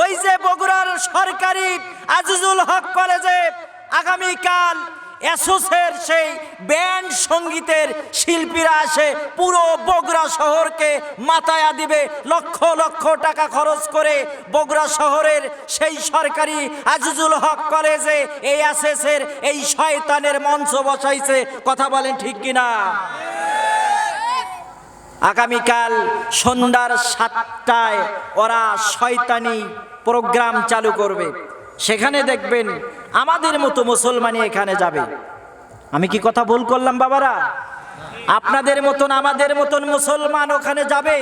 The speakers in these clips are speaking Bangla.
ওই যে বগুড়ার সরকারি আজিজুল হক কলেজে আগামীকাল অ্যাসোসের সেই ব্যান্ড সঙ্গীতের শিল্পীরা আসে পুরো বগুড়া শহরকে মাতায়া দিবে, লক্ষ লক্ষ টাকা খরচ করে বগুড়া শহরের সেই সরকারি আজিজুল হক কলেজে এই অ্যাসেসের এই শয়তানের মঞ্চ বসাইছে। কথা বলেন ঠিক কিনা? আগামীকাল সন্ধ্যার সাতটায় ওরা শয়তানি প্রোগ্রাম চালু করবে। সেখানে দেখবেন আমাদের মতো মুসলমানই এখানে যাবে। আমি কি কথা ভুল করলাম বাবারা? আপনাদের মতন, আমাদের মতন মুসলমান ওখানে যাবে।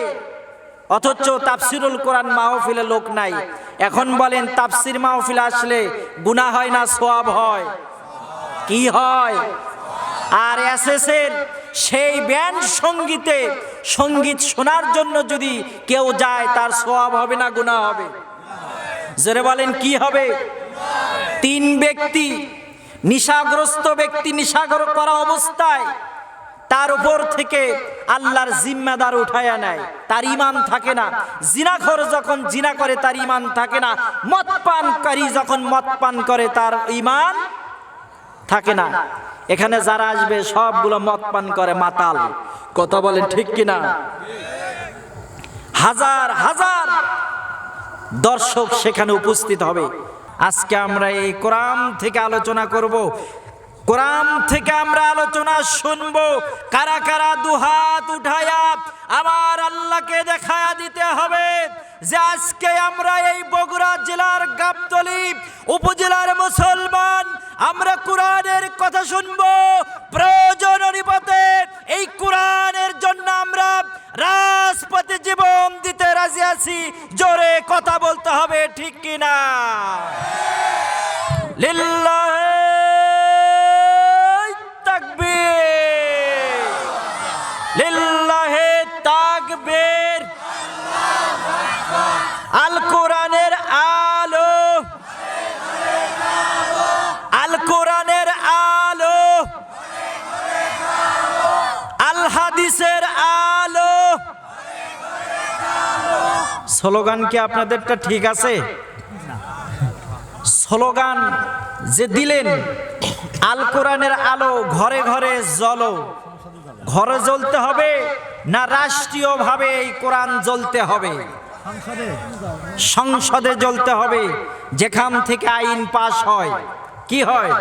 অথচ তাফসিরুল কোরআন মাহফিলে লোক নাই। এখন বলেন, তাফসির মাহফিল আসলে গুনাহ হয় না, সোয়াব হয়? কি হয়? আর এসএসের সেই ব্যান্ড সঙ্গীতে সংগীত শোনার জন্য যদি কেউ যায়, তার সব হবে না গুণা হবে। জোরে বলেন, কি হবে? তিন ব্যক্তি, নিশাগ্রস্ত ব্যক্তি নিশাগ্র করা অবস্থায় তার উপর থেকে আল্লাহর জিম্মাদার উঠায়া নেয়। তার ইমান থাকে না। জিনাখর যখন জিনা করে, তার ইমান থাকে না। মদ পানকারী যখন মদ পান করে, তার ইমান থাকে না। এখানে যারা আসবে, সবগুলো মদ পান করে, মাতাল। কথা বলেন ঠিক কিনা? হাজার হাজার দর্শক সেখানে উপস্থিত হবে। আজকে আমরা এই কোরআন থেকে আলোচনা করব। কোরআন থেকে আমরা আলোচনা শুনব। কারা কারা দুহাত উঠায়া আমার আল্লাহকে দেখায়া দিতে হবে যে আজকে আমরা এই বগুড়া জেলার গাবতলি উপজেলার মুসলমান, আমরা কোরআনের কথা শুনব। প্রয়োজন অনুপাতে এই কোরআনের রাজি আছি জোরে কথা বলতে হবে ঠিক কিনা? লিল্লাহে স্লোগান কি আপনাদেরটা ঠিক আছে? স্লোগান যে দিলেন, আল কোরআনের আলো ঘরে ঘরে জ্বলো। ঘরে জ্বলতে হবে না রাষ্ট্রীয়ভাবে এই কোরআন জ্বলতে হবে? সংসদে জ্বলতে হবে, যেখান থেকে আইন পাশ হয়। কি হয়?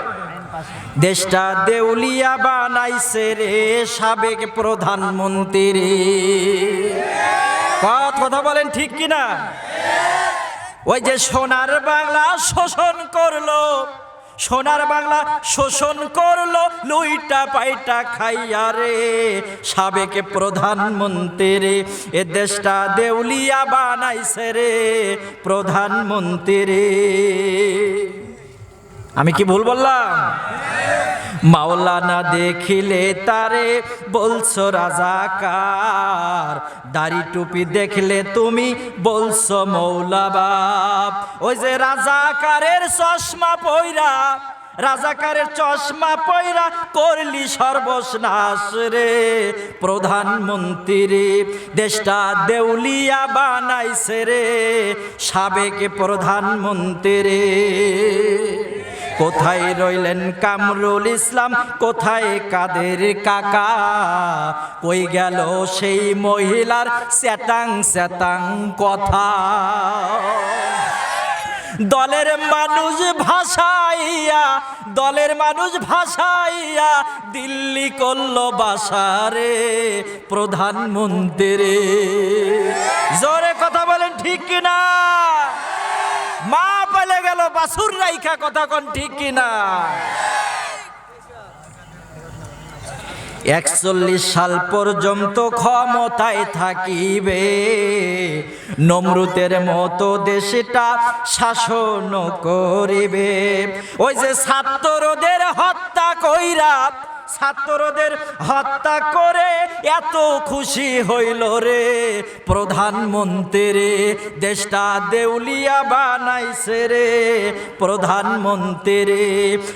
দেশটা দেউলিয়া বানাইছে রে সাবেক প্রধানমন্ত্রী। কত কথা বলেন ঠিক কিনা? ওই যে সোনার বাংলা শোষণ করল, সোনার বাংলা শোষণ করল, লুইটা পাইটা খাইয়া রে, সাবেক প্রধানমন্ত্রী রে এ দেশটা দেউলিয়া বানাইছে রে প্রধানমন্ত্রী রে আমি কি ভুল বললাম? মাওলানা দেখিলে তারে বলছো রাজাকার। দাড়ি টুপি দেখলে তুমি বলছো মৌলা বাপ। ওই যে রাজাকারের চশমা পইরা, রাজাকারের চশমা পয়রা করলি সর্বনাশ রে। প্রধানমন্ত্রী দেশটা দেউলিয়া বানাইছে রে, সাবেক প্রধানমন্ত্রী। কোথায় রইলেন কামরুল ইসলাম? কোথায় কাদের কাকা? কই গেল সেই মহিলার স্যাটাং স্যাটাং কথা? দলের মানুষ ভাসাইয়া, দলের মানুষ ভাসাইয়া দিল্লি করল বাসারে প্রধানমন্ত্রী জোরে কথা বলেন, ঠিক পেলে গেল বাসুর রাইখা কথা কন ঠিক কিনা? একচল্লিশ সাল পর্যন্ত ক্ষমতায় থাকিবে। নমরুতের মতো দেশটা শাসন করিবে। ওই যে ছাত্রদের হত্যা কইরা ছাত্রদের হত্যা করে এত খুশি হইল রে। প্রধানমন্ত্রী দেশটা দেউলিয়া বানাইছে রে। প্রধানমন্ত্রী